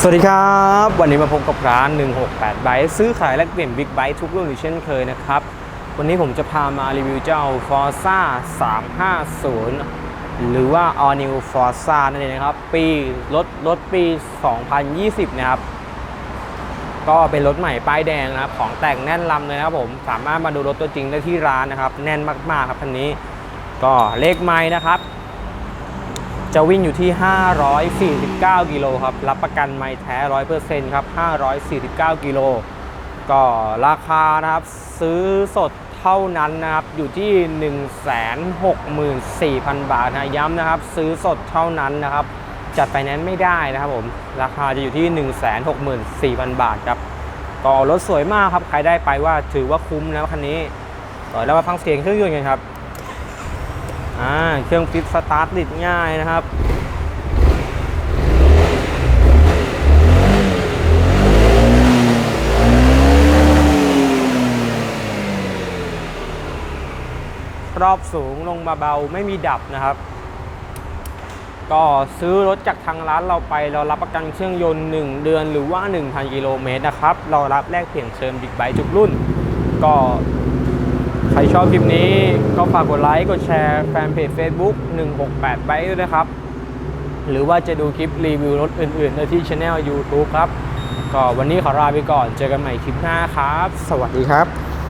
สวัสดีครับ วันนี้มาพบกับร้าน 168 ไบค์ซื้อขายและเปลี่ยนบิ๊กไบค์ทุกรุ่นอยู่เช่นเคยนะครับ วันนี้ผมจะพามารีวิวเจ้า Forza 350 หรือว่า All New Forza นั่นเองนะครับ ปีรถรถปี 2020 นะครับ ก็เป็นรถใหม่ป้ายแดงนะครับ ของแต่งแน่นลำเลยนะครับผม สามารถมาดูรถตัวจริงได้ที่ร้านนะครับ แน่นมากๆครับคันนี้ ก็เลขไม้นะครับ จะวิ่งอยู่ที่ 549 กิโลครับ รับประกันไม่แท้ 100%ครับ 549 กิโล ก็ราคานะครับ ซื้อสดเท่านั้นนะครับ อยู่ที่ 164,000 บาทนะ ย้ำนะครับ ซื้อสดเท่านั้นนะครับ จัดไฟแนนไม่ได้นะครับผม ราคาจะอยู่ที่ 164,000 บาทครับ ก็รถสวยมากครับ ใครได้ไปว่าถือว่าคุ้มนะคันนี้ต่อแล้วมาฟังเสียงเครื่องยนต์กันครับ อ่าเครื่องฟิตสตาร์ทติดง่ายนะครับรอบสูงลงมาเบาไม่มีดับนะครับ ก็ซื้อรถจากทางร้านเราไป เรารับประกันเครื่องยนต์ 1 เดือนหรือว่า 1,000 กิโลเมตรนะครับ เรารับแลกเปลี่ยนเชิญบิ๊กไบค์ทุกรุ่น ก็ ครชอบคลิปนี้ก็ฝากกดไลค์ กดแชร์แฟนเพจ Facebook 168ไบด้วยนะครับ หรือว่าจะดูคลิปรีวิวรถอื่นๆได้ที่ช anel YouTube ครับ ก็วันนี้ขอลาไปก่อน เจอกันใหม่คลิปหน้าครับ สวัสดีครับ